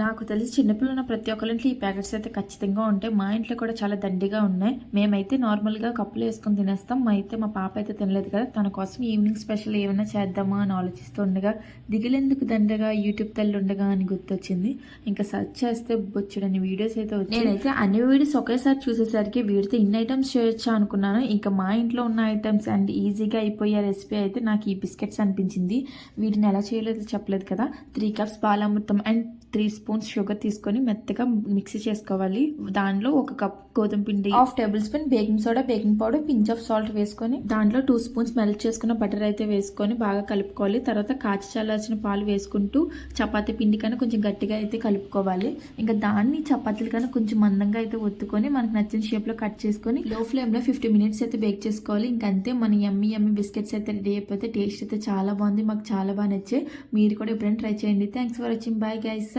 నాకు తెలిసి చిన్నపిల్లలు ఉన్న ప్రతి ఒక్కరి ఇంట్లో ఈ ప్యాకెట్స్ అయితే ఖచ్చితంగా ఉంటాయి. మా ఇంట్లో కూడా చాలా దండిగా ఉన్నాయి. మేమైతే నార్మల్గా కప్పులు వేసుకొని తినేస్తాం. మా అయితే మా పాప అయితే తినలేదు కదా. తన కోసం ఈవినింగ్ స్పెషల్ ఏమైనా చేద్దామా అని ఆలోచిస్తూ ఉండగా దిగిలేందుకు దండగా యూట్యూబ్ తల్లి ఉండగా అని గుర్తొచ్చింది. ఇంకా సెర్చ్ చేస్తే బొచ్చుడని వీడియోస్ అయితే వచ్చాయి. నేనైతే అన్ని వీడియోస్ ఒకేసారి చూసేసరికి వీడితో ఇన్ని ఐటమ్స్ చేయొచ్చా అనుకున్నాను. ఇంకా మా ఇంట్లో ఉన్న ఐటమ్స్ అండ్ ఈజీగా అయిపోయే రెసిపీ అయితే నాకు ఈ బిస్కెట్స్ అనిపించింది. వీటిని ఎలా చేయలేదో చెప్పలేదు కదా. Three cups Balamrutham and three spoons sugar తీసుకొని మెత్తగా మిక్స్ చేసుకోవాలి. దానిలో ఒక కప్ గోధుమ పిండి half tablespoon baking soda baking powder pinch of salt వేసుకొని దాంట్లో టూ స్పూన్స్ మెల్ట్ చేసుకున్న బటర్ అయితే వేసుకొని బాగా కలుపుకోవాలి. తర్వాత కాచి చల్లార్చిన పాలు వేసుకుంటూ చపాతీ పిండి కన్నా కొంచెం గట్టిగా అయితే కలుపుకోవాలి. ఇంకా దాన్ని చపాతీల కన్నా కొంచెం మందంగా అయితే ఒత్తుకొని మనకు నచ్చిన షేప్లో కట్ చేసుకొని లో ఫ్లేమ్లో ఫిఫ్టీ మినిట్స్ అయితే బేక్ చేసుకోవాలి. ఇంకంతే మన ఎమ్మి ఎమ్మి బిస్కెట్స్ అయితే రెడీ అయిపోతే టేస్ట్ అయితే చాలా బాగుంది. మాకు చాలా బాగా నచ్చాయి. మీరు కూడా ఎప్పుడైనా ట్రై చేయండి. Thanks for watching bye guys